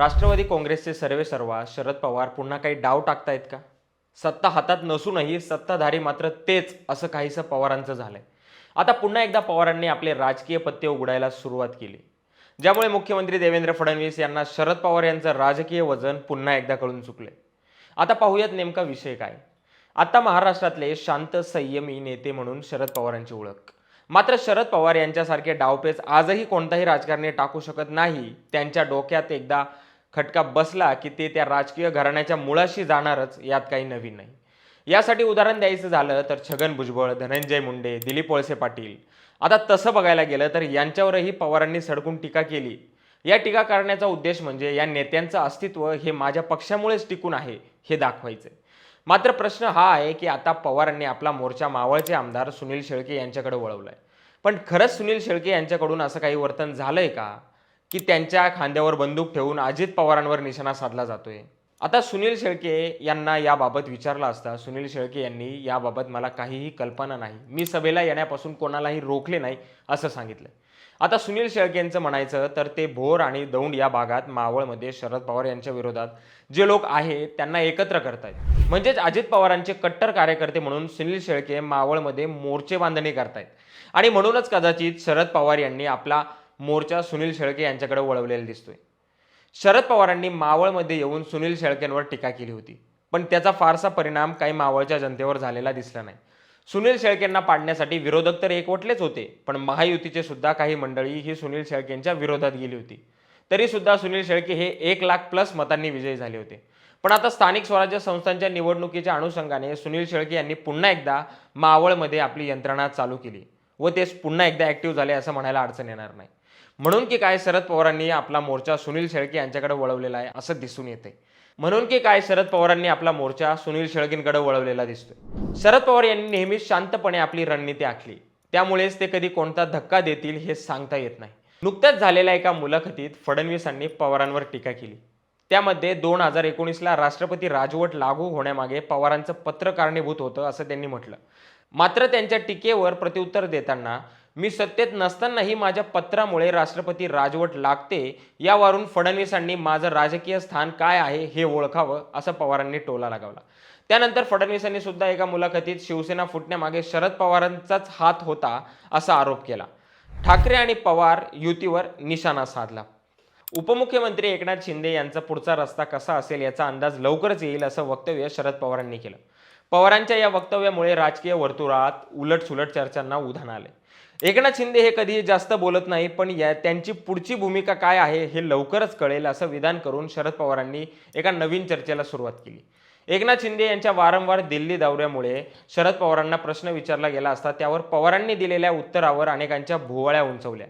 राष्ट्रवादी काँग्रेसचे सर्वे सर्वा शरद पवार पुन्हा काही डाव टाकतायत का? सत्ता हातात नसूनही सत्ताधारी मात्र तेच असं काहीसं पवारांचं झालंय. आता पुन्हा एकदा पवारांनी आपले राजकीय पत्ते उघडायला सुरुवात केली. ज्यामुळे मुख्यमंत्री देवेंद्र फडणवीस यांना शरद पवार यांचं राजकीय वजन पुन्हा एकदा कळून चुकले आता पाहूयात नेमका विषय काय? आता महाराष्ट्रातले शांत संयमी नेते म्हणून शरद पवारांची ओळख. मात्र शरद पवार यांच्यासारखे डावपेच आजही कोणताही राजकारणी टाकू शकत नाही त्यांच्या डोक्यात एकदा खटका बसला की ते त्या राजकीय घराण्याच्या मुळाशी जाणारच यात काही नवीन नाही. यासाठी उदाहरण द्यायचं झालं तर छगन भुजबळ धनंजय मुंडे दिलीप वळसे पाटील. आता तसं बघायला गेलं तर यांच्यावरही पवारांनी सडकून टीका केली. या टीका करण्याचा उद्देश म्हणजे या नेत्यांचं अस्तित्व हे माझ्या पक्षामुळेच टिकून आहे हे दाखवायचं मात्र प्रश्न हा आहे की आता पवारांनी आपला मोर्चा मावळचे आमदार सुनील शेळके यांच्याकडे वळवलाय. पण खरंच सुनील शेळके यांच्याकडून असं काही वर्तन झालंय का? की त्यांच्या खांद्यावर बंदूक ठेवून अजित पवारांवर निशाणा साधला जातोय. आता सुनील शेळके यांना याबाबत विचारलं असता सुनील शेळके यांनी याबाबत मला काहीही कल्पना नाही. मी सभेला येण्यापासून कोणालाही रोखले नाही असं सांगितलं. आता सुनील शेळकेंचं म्हणायचं तर ते भोर आणि दौंड या भागात मावळमध्ये शरद पवार यांच्या विरोधात जे लोक आहेत त्यांना एकत्र करतायत. म्हणजेच अजित पवारांचे कट्टर कार्यकर्ते म्हणून सुनील शेळके मावळमध्ये मोर्चे बांधणी करतायत. आणि म्हणूनच कदाचित शरद पवार यांनी आपला मोर्चा सुनील शेळके यांच्याकडे वळवलेला दिसतोय. शरद पवारांनी मावळमध्ये येऊन सुनील शेळकेंवर टीका केली होती. पण त्याचा फारसा परिणाम काही मावळच्या जनतेवर झालेला दिसला नाही. सुनील शेळकेंना पाडण्यासाठी विरोधक तर एकवटलेच होते पण महायुतीचे सुद्धा काही मंडळी ही सुनील शेळकेंच्या विरोधात गेली होती. तरी सुद्धा सुनील शेळके हे एक लाख प्लस मतांनी विजयी झाले होते. पण आता स्थानिक स्वराज्य संस्थांच्या निवडणुकीच्या अनुषंगाने सुनील शेळके यांनी पुन्हा एकदा मावळमध्ये आपली यंत्रणा चालू केली व ते पुन्हा एकदा ऍक्टिव्ह झाले असं म्हणायला अडचण येणार नाही. म्हणून की काय शरद पवारांनी आपला मोर्चा सुनील शेळके यांच्याकडे वळवलेला आहे असं दिसून येते म्हणून की काय शरद पवारांनी आपला मोर्चा सुनील शेळकेंकडे वळवलेला दिसतोय. शरद पवार यांनी नेहमीच शांतपणे आपली रणनीती आखली. त्यामुळेच ते कधी कोणता धक्का देतील हे सांगता येत नाही. नुकत्याच झालेल्या एका मुलाखतीत फडणवीसांनी पवारांवर टीका केली. त्यामध्ये दोन हजार एकोणीसला राष्ट्रपती राजवट लागू होण्यामागे पवारांचं पत्र कारणीभूत होतं असं त्यांनी म्हटलं. मात्र त्यांच्या टीकेवर प्रत्युत्तर देताना मी सत्तेत नसतानाही माझ्या पत्रामुळे राष्ट्रपती राजवट लागते यावरून फडणवीसांनी माझं राजकीय स्थान काय आहे हे ओळखावं असं पवारांनी टोला लगावला. त्यानंतर फडणवीसांनी सुद्धा एका मुलाखतीत शिवसेना फुटण्यामागे शरद पवारांचाच हात होता असा आरोप केला. ठाकरे आणि पवार युतीवर निशाणा साधला. उपमुख्यमंत्री एकनाथ शिंदे यांचा पुढचा रस्ता कसा असेल याचा अंदाज लवकरच येईल असं वक्तव्य शरद पवारांनी केलं. पवारांच्या या वक्तव्यामुळे राजकीय वर्तुळात उलटसुलट चर्चांना उधाण आले एकनाथ शिंदे हे कधी जास्त बोलत नाही पण या त्यांची पुढची भूमिका काय आहे हे लवकरच कळेल असं विधान करून शरद पवारांनी एका नवीन चर्चेला सुरुवात केली. एकनाथ शिंदे यांच्या वारंवार दिल्ली दौऱ्यामुळे शरद पवारांना प्रश्न विचारला गेला असता त्यावर पवारांनी दिलेल्या उत्तरावर अनेकांच्या भुवळ्या उंचवल्या.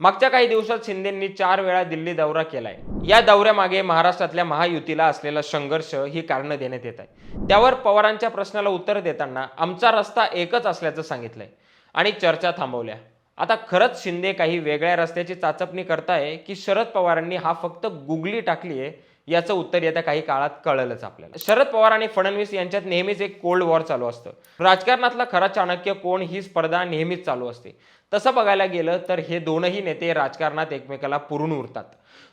मागच्या काही दिवसात शिंदेंनी चार वेळा दिल्ली दौरा केलाय. या दौऱ्यामागे महाराष्ट्रातल्या महायुतीला असलेला संघर्ष ही कारणं देण्यात येत आहे. त्यावर पवारांच्या प्रश्नाला उत्तर देताना आमचा रस्ता एकच असल्याचं सांगितलंय. आणि चर्चा थांबवल्या. आता खरंच शिंदे काही वेगळ्या रस्त्याची चाचपणी करताय की शरद पवारांनी हा फक्त गुगली टाकली आहे याचं उत्तर येत्या काही काळात कळलंच आपल्याला. शरद पवार आणि फडणवीस यांच्यात नेहमीच एक कोल्ड वॉर चालू असतं. राजकारणातला खरा चाणक्य कोण ही स्पर्धा नेहमीच चालू असते. तसं बघायला गेलं तर हे दोनही नेते राजकारणात एकमेकाला पुरून उरतात.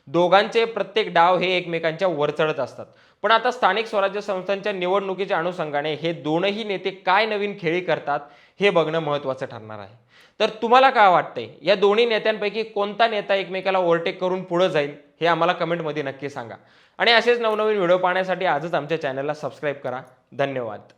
दोघांचे प्रत्येक डाव हे एकमेकांच्या वर चढत असतात. पण आता स्थानिक स्वराज्य संस्थांच्या निवडणुकीच्या अनुषंगाने हे दोनही नेते काय नवीन खेळी करतात हे बघणं महत्त्वाचं ठरणार आहे. तर तुम्हाला काय वाटतंय? या दोन्ही नेत्यांपैकी कोणता नेता एकमेकाला ओव्हरटेक करून पुढे जाईल हे आम्हाला कमेंटमध्ये नक्की सांगा. आणि असेच नवनवीन व्हिडिओ पाहण्यासाठी आजच आमच्या चॅनलला सबस्क्राईब करा. धन्यवाद.